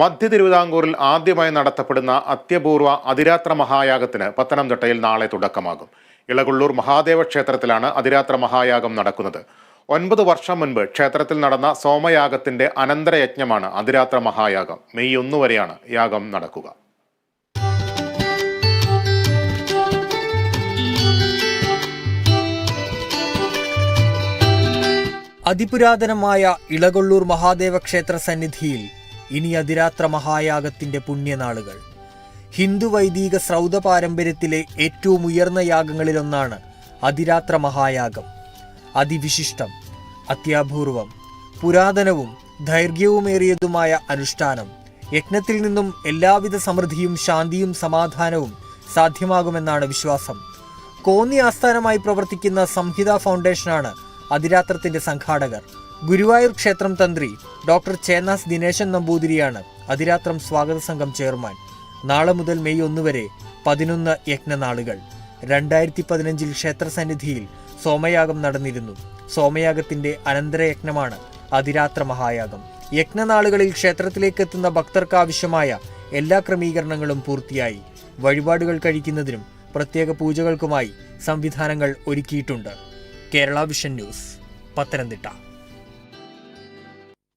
മധ്യ തിരുവിതാംകൂറിൽ ആദ്യമായി നടത്തപ്പെടുന്ന അത്യപൂർവ അതിരാത്ര മഹായാഗത്തിന് പത്തനംതിട്ടയിൽ നാളെ തുടക്കമാകും. ഇളകുള്ളൂർ മഹാദേവ ക്ഷേത്രത്തിലാണ് അതിരാത്ര മഹായാഗം നടക്കുന്നത്. ഒൻപത് വർഷം മുൻപ് ക്ഷേത്രത്തിൽ നടന്ന സോമയാഗത്തിന്റെ അനന്തരയജ്ഞമാണ് അതിരാത്ര മഹായാഗം. മെയ് ഒന്ന് വരെയാണ് യാഗം നടക്കുക. അതിപുരാതനമായ ഇളകൊള്ളൂർ മഹാദേവ ക്ഷേത്ര സന്നിധിയിൽ ഇനി അതിരാത്ര മഹായാഗത്തിന്റെ പുണ്യനാളുകൾ. ഹിന്ദു വൈദിക ശ്രൗത പാരമ്പര്യത്തിലെ ഏറ്റവും ഉയർന്ന യാഗങ്ങളിലൊന്നാണ് അതിരാത്ര മഹായാഗം. അതിവിശിഷ്ടം അത്യാപൂർവം പുരാതനവും ദൈർഘ്യവുമേറിയതുമായ അനുഷ്ഠാനം യജ്ഞത്തിൽ നിന്നും എല്ലാവിധ സമൃദ്ധിയും ശാന്തിയും സമാധാനവും സാധ്യമാകുമെന്നാണ് വിശ്വാസം. കോന്നി ആസ്ഥാനമായി പ്രവർത്തിക്കുന്ന സംഹിത ഫൗണ്ടേഷനാണ് അതിരാത്രത്തിന്റെ സംഘാടകർ. ഗുരുവായൂർ ക്ഷേത്രം തന്ത്രി ഡോക്ടർ ചേന്നാസ് ദിനേശൻ നമ്പൂതിരിയാണ് അതിരാത്രം സ്വാഗത സംഘം ചെയർമാൻ. നാളെ മുതൽ മെയ് ഒന്ന് വരെ പതിനൊന്ന് യജ്ഞനാളുകൾ. രണ്ടായിരത്തി പതിനഞ്ചിൽ ക്ഷേത്രസന്നിധിയിൽ സോമയാഗം നടന്നിരുന്നു. സോമയാഗത്തിന്റെ അനന്തരയജ്ഞമാണ് അതിരാത്ര മഹായാഗം. യജ്ഞനാളുകളിൽ ക്ഷേത്രത്തിലേക്ക് എത്തുന്ന ഭക്തർക്ക് ആവശ്യമായ എല്ലാ ക്രമീകരണങ്ങളും പൂർത്തിയായി. വഴിപാടുകൾ കഴിക്കുന്നതിനും പ്രത്യേക പൂജകൾക്കുമായി സംവിധാനങ്ങൾ ഒരുക്കിയിട്ടുണ്ട്. Kerala vision news Pathanamthitta.